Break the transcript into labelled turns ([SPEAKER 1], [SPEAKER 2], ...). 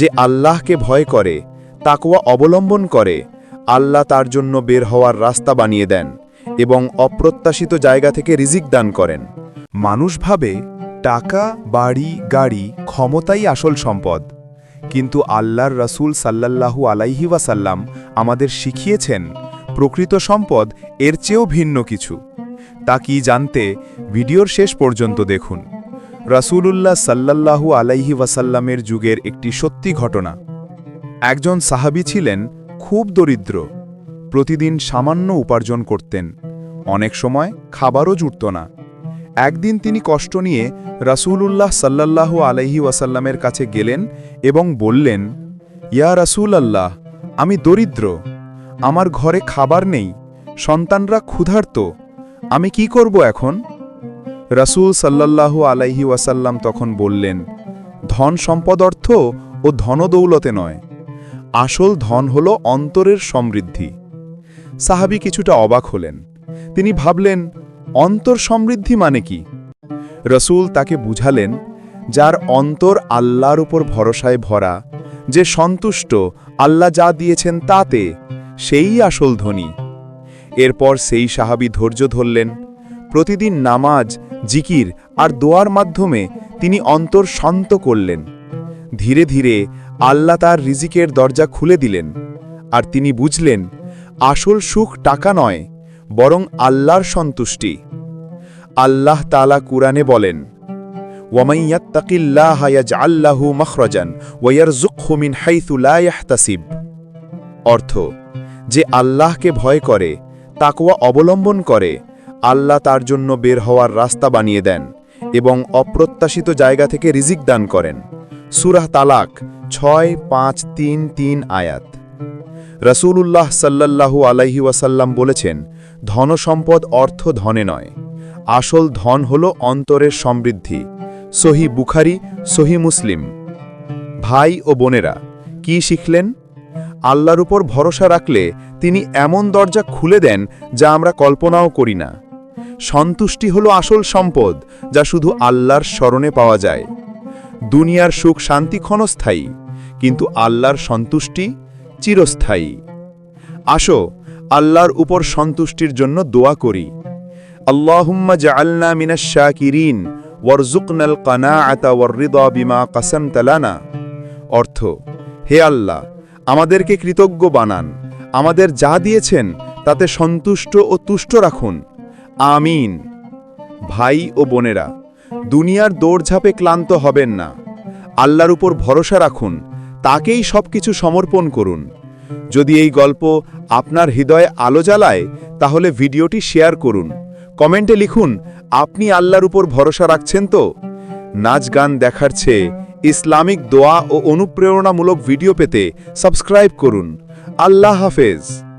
[SPEAKER 1] যে আল্লাহকে ভয় করে, তাকওয়া অবলম্বন করে, আল্লাহ তার জন্য বের হওয়ার রাস্তা বানিয়ে দেন এবং অপ্রত্যাশিত জায়গা থেকে রিজিক দান করেন। মানুষ ভাবে, টাকা, বাড়ি, গাড়ি ক্ষমতাই আসল সম্পদ। কিন্তু আল্লাহর রাসূল সাল্লাল্লাহু আলাইহি ওয়াসাল্লাম আমাদের শিখিয়েছেন, প্রকৃত সম্পদ এর চেয়েও ভিন্ন কিছু। তা কি জানতে ভিডিওর শেষ পর্যন্ত দেখুন। রাসূলুল্লাহ সাল্লাল্লাহু আলাইহি ওয়াসাল্লামের যুগের একটি সত্যি ঘটনা। একজন সাহাবী ছিলেন খুব দরিদ্র, প্রতিদিন সামান্য উপার্জন করতেন, অনেক সময় খাবারও জুটত না। একদিন তিনি কষ্ট নিয়ে রাসূলুল্লাহ সাল্লাল্লাহু আলাইহি ওয়াসাল্লামের কাছে গেলেন এবং বললেন, ইয়া রাসূল আল্লাহ আমি দরিদ্র, আমার ঘরে খাবার নেই, সন্তানরা ক্ষুধার্ত, আমি কি করব এখন? রাসূল সাল্লাল্লাহু আলাইহি ওয়াসাল্লাম তখন বললেন, ধন সম্পদ অর্থ ও ধনদৌলতে নয়। আসল ধন হল অন্তরের সমৃদ্ধি। সাহাবি কিছুটা অবাক হলেন। তিনি ভাবলেন, অন্তর সমৃদ্ধি মানে কি? রসুল তাকে বুঝালেন, যার অন্তর আল্লাহর উপর ভরসায় ভরা, যে সন্তুষ্ট, আল্লাহ যা দিয়েছেন তাতে, সেই আসল ধনী। এরপর সেই সাহাবি ধৈর্য ধরলেন প্রতিদিন নামাজ, জিকির আর দোয়ার মাধ্যমে তিনি অন্তর শান্ত করলেন। ধীরে ধীরে আল্লাহ তার রিজিকের দরজা খুলে দিলেন আর তিনি বুঝলেন, আসল সুখ টাকা নয়, বরং আল্লাহর সন্তুষ্টি। আল্লাহ তালা কুরআনে বলেন ইয়াজআল্লাহু মাখরাজান অর্থ, যে আল্লাহকে ভয় করে, তাকওয়া অবলম্বন করে আল্লাহ তার জন্য বের হওয়ার রাস্তা বানিয়ে দেন এবং অপ্রত্যাশিত জায়গা থেকে রিজিক দান করেন। সুরাহ তালাক ছয়, পাঁচ, তিন তিন আয়াত। রসুলুল্লাহ সাল্লাল্লাহু আলাইহি ওয়াসাল্লাম বলেছেন ধনসম্পদ অর্থ ধনে নয়। আসল ধন হল অন্তরের সমৃদ্ধি। সহি বুখারি, সহি মুসলিম। ভাই ও বোনেরা, কি শিখলেন? আল্লাহর উপর ভরসা রাখলে তিনি এমন দরজা খুলে দেন যা আমরা কল্পনাও করি না। সন্তুষ্টি হল আসল সম্পদ, যা শুধু আল্লাহর স্মরণে পাওয়া যায়। দুনিয়ার সুখ শান্তি ক্ষণস্থায়ী, কিন্তু আল্লাহর সন্তুষ্টি চিরস্থায়ী। আসো, আল্লাহর উপর সন্তুষ্টির জন্য দোয়া করি। আল্লাহুম্মা জাআলনা মিনাশ শাকিরিন ওয়ারজুকনাল কানাআতা ওয়াররিদা বিমা কাসামতা লানা। অর্থ, হে আল্লাহ, আমাদেরকে কৃতজ্ঞ বানান। আমাদের যা দিয়েছেন, তাতে সন্তুষ্ট ও তুষ্ট রাখুন। আমিন। ভাই ও বোনেরা, দুনিয়ার দৌড়ঝাঁপে ক্লান্ত হবেন না। আল্লাহর উপর ভরসা রাখুন, তাকেই সবকিছু সমর্পণ করুন। যদি এই গল্প আপনার হৃদয়ে আলো জ্বালায়, তাহলে ভিডিওটি শেয়ার করুন। কমেন্টে লিখুন, আপনি আল্লাহর উপর ভরসা রাখছেন তো? নাচ গান দেখার চেয়ে ইসলামিক দোয়া ও অনুপ্রেরণামূলক ভিডিও পেতে সাবস্ক্রাইব করুন। আল্লাহ হাফেজ।